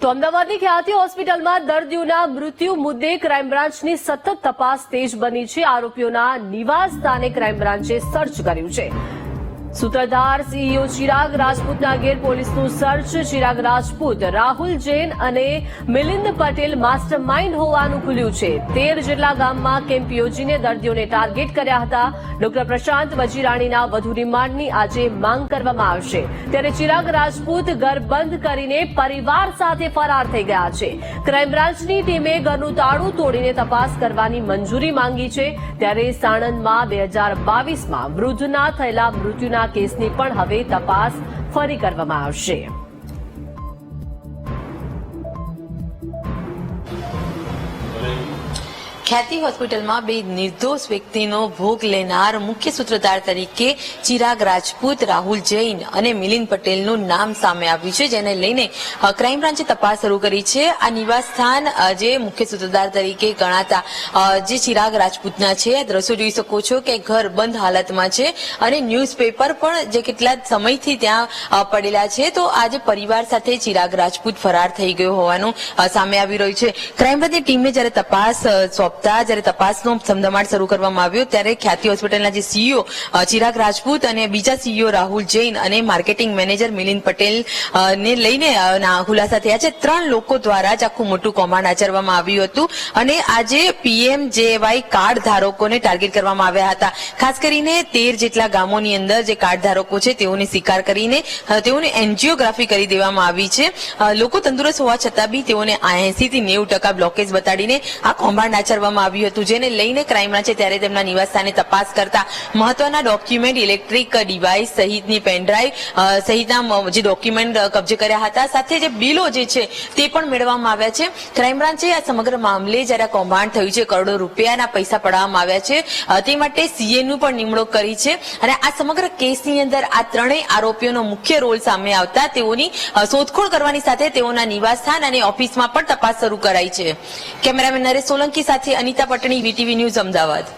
તો અમદાવાદની ખ્યાતિ હોસ્પિટલમાં દર્દીઓના મૃત્યુ મુદ્દે ક્રાઇમ બ્રાન્ચની સતત તપાસ તેજ બની છે. આરોપીઓના નિવાસ સ્થાને ક્રાઇમ બ્રાન્ચે સર્ચ કર્યું છે. સૂત્રધાર સીઈઓ ચિરાગ રાજપૂતના ઘેર પોલીસનું સર્ચ, ચિરાગ રાજપૂત, રાહુલ જૈન અને મિલિંદ પટેલ માસ્ટર માઇન્ડ હોવાનું ખુલ્યું છે. તેર જેટલા ગામમાં કેમ્પ યોજીને દર્દીઓને ટાર્ગેટ કર્યા હતા. ડોક્ટર પ્રશાંત વજીરાણીના વધુ રિમાન્ડની આજે માંગ કરવામાં આવશે. ત્યારે ચિરાગ રાજપૂત ઘર બંધ કરીને પરિવાર સાથે ફરાર થઈ ગયા છે. ક્રાઇમ બ્રાન્ચની ટીમે ઘરનું તાળું તોડીને તપાસ કરવાની મંજૂરી માંગી છે. ત્યારે સાણંદમાં બે હજાર બાવીસમાં વૃદ્ધના થયેલા મૃત્યુના કેસની પણ હવે તપાસ ફરી કરવામાં આવશે. ખ્યાતિ હોસ્પિટલમાં બે નિર્દોષ વ્યક્તિનો ભોગ લેનાર મુખ્ય સૂત્રધાર તરીકે ચિરાગ રાજપૂત રાહુલ જૈન અને મિલિંદ પટેલનું નામ સામે આવ્યું છે જેને લઈને ક્રાઇમ બ્રાન્ચે તપાસ શરૂ કરી છે. આ નિવાસ સ્થાન જે મુખ્ય સૂત્રધાર તરીકે ગણાતા જે ચિરાગ રાજપૂતના છે આ દ્રશ્યો જોઈ શકો છો કે ઘર બંધ હાલતમાં છે અને ન્યૂઝપેપર પણ જે કેટલા સમયથી ત્યાં પડેલા છે. તો આજે પરિવાર સાથે ચિરાગ રાજપૂત ફરાર થઈ ગયો હોવાનું સામે આવી રહ્યું છે. ક્રાઇમ બ્રાન્ચની ટીમે જ્યારે તપાસ અ, સોંપતા જ્યારે તપાસનો ધમધમાટ શરૂ કરવામાં આવ્યો, ત્યારે ખ્યાતિ હોસ્પિટલના જે સીઈઓ ચિરાગ રાજપૂત અને બીજા સીઈઓ રાહુલ જૈન અને માર્કેટિંગ મેનેજર મિલિંદ પટેલ ને લઈને ખુલાસા થયા છે. ત્રણ લોકો દ્વારા જ આખું મોટું કૌભાંડ આચરવામાં આવ્યું હતું અને આજે પીએમ જેવાય કાર્ડ ધારકોને ટાર્ગેટ કરવામાં આવ્યા હતા. ખાસ કરીને તેર જેટલા ગામોની અંદર જે કાર્ડ ધારકો છે, તેઓને સ્વીકાર કરીને તેઓને એન્જિયોગ્રાફી કરી દેવામાં આવી છે. લોકો તંદુરસ્ત હોવા છતાં બી તેઓને એસી થી નેવું ટકા બ્લોકેજ બતાડીને આ કૌભાંડ આચરવામાં આવ્યું હતું, જેને લઈને ક્રાઇમ બ્રાન્ચે ત્યારે તેમના નિવાસસ્થાને તપાસ કરતા મહત્વના ડોક્યુમેન્ટ, ઇલેક્ટ્રિક ડિવાઇસ સહિતની પેનડ્રાઈવ સહિતના જે ડોક્યુમેન્ટ કબજે કર્યા હતા, સાથે જે બિલો જે છે તે પણ મેળવવામાં આવ્યા છે. ક્રાઇમ આ સમગ્ર મામલે જ્યારે કૌભાંડ થયું છે, કરોડો રૂપિયાના પૈસા પડાવવામાં આવ્યા છે. તે માટે સીએ નું પણ નિમણૂક કરી છે. અને આ સમગ્ર કેસની અંદર આ ત્રણેય આરોપીઓનો મુખ્ય રોલ સામે આવતા તેઓની શોધખોળ કરવાની સાથે તેઓના નિવાસ સ્થાન અને ઓફિસમાં પણ તપાસ શરૂ કરાઈ છે. કેમેરામેન નરેશ સોલંકી સાથે અનિતા પટણી વીટીવી ન્યૂઝ અમદાવાદ.